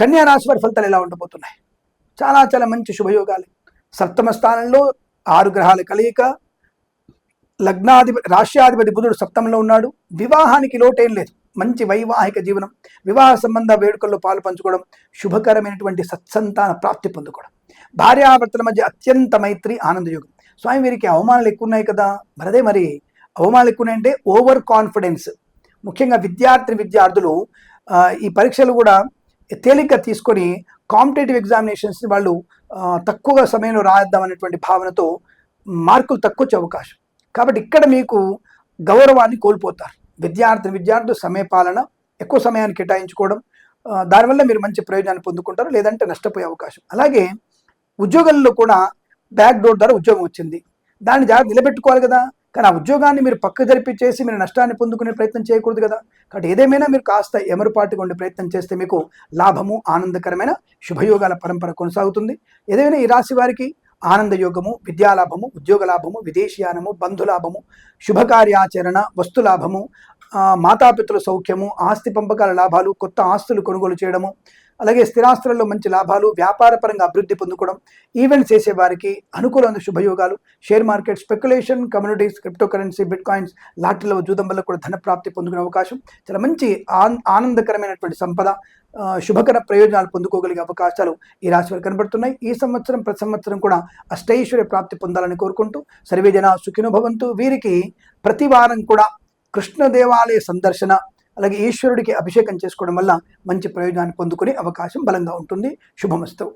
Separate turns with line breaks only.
కన్యా రాశి వారి ఫలితాలు ఎలా ఉండబోతున్నాయి? చాలా చాలా మంచి శుభయోగాలు. సప్తమ స్థానంలో ఆరు గ్రహాల కలయిక. లగ్నాధిపతి రాష్ట్రాధిపతి బుధుడు సప్తంలో ఉన్నాడు. వివాహానికి లోటేం లేదు. మంచి వైవాహిక జీవనం వివాహ సంబంధ వేడుకల్లో పాలు పంచుకోవడం శుభకరమైనటువంటి సత్సంతాన ప్రాప్తి పొందుకోవడం. భార్యాభర్తల మధ్య అత్యంత మైత్రి ఆనందయోగం. స్వామి వీరికి అవమానాలు ఎక్కువ ఉన్నాయి కదా? మరదే మరి అవమానాలు ఎక్కువ ఉన్నాయంటే ఓవర్ కాన్ఫిడెన్స్. ముఖ్యంగా విద్యార్థి విద్యార్థులు ఈ పరీక్షలు కూడా తేలిగ్గా తీసుకొని కాంపిటేటివ్ ఎగ్జామినేషన్స్ని వాళ్ళు తక్కువ సమయంలో రాద్దాం అనేటువంటి భావనతో మార్కులు తక్కువ వచ్చే అవకాశం. కాబట్టి ఇక్కడ మీకు గౌరవాన్ని కోల్పోతారు. విద్యార్థి విద్యార్థులు సమయపాలన ఎక్కువ సమయాన్ని కేటాయించుకోవడం దానివల్ల మీరు మంచి ప్రయోజనాన్ని పొందుకుంటారు లేదంటే నష్టపోయే అవకాశం. అలాగే ఉద్యోగంలో కూడా బ్యాక్ డోర్ ద్వారా ఉద్యోగం వచ్చింది. దాన్ని జాగ్రత్త నిలబెట్టుకోవాలి కదా. కానీ ఆ ఉద్యోగాన్ని మీరు పక్క జరిపి చేసి మీరు నష్టాన్ని పొందుకునే ప్రయత్నం చేయకూడదు కదా. కాబట్టి ఏదేమైనా మీరు కాస్త ఎమరుపాటుగా ఉండే ప్రయత్నం చేస్తే మీకు లాభము ఆనందకరమైన శుభయోగాల పరంపర కొనసాగుతుంది. ఏదైనా ఈ రాశి వారికి ఆనంద యోగము విద్యాలాభము ఉద్యోగ లాభము విదేశీయానము బంధులాభము శుభకార్యాచరణ వస్తులాభము మాతాపితృల సౌఖ్యము ఆస్తి పంపకాల లాభాలు కొత్త ఆస్తులు కొనుగోలు చేయడము అలాగే స్థిరాస్తులలో మంచి లాభాలు వ్యాపారపరంగా అభివృద్ధి పొందుకోవడం ఈవెంట్స్ చేసేవారికి అనుకూలమైన శుభయోగాలు. Share market speculation communities crypto currency bitcoins లాటరీలో జూదం వల్ల కూడా ధన ప్రాప్తి పొందుకునే అవకాశం. చాలా మంచి ఆన్- ఆనందకరమైనటువంటి సంపద శుభకర ప్రయోజనాలు పొందుకోగలిగే అవకాశాలు ఈ రాశి వారు కనబడుతున్నాయి. ఈ సంవత్సరం ప్రతి సంవత్సరం కూడా అష్టైశ్వర్య ప్రాప్తి పొందాలని కోరుకుంటూ సర్వే జన సుఖినో భవంతు. వీరికి ప్రతి వారం కూడా కృష్ణ దేవాలయ సందర్శన అలాగే ఈశ్వరుడికి అభిషేకం చేసుకోవడం వల్ల మంచి ప్రయోజనాన్ని పొందుకునే అవకాశం బలంగా ఉంటుంది. శుభమస్తు.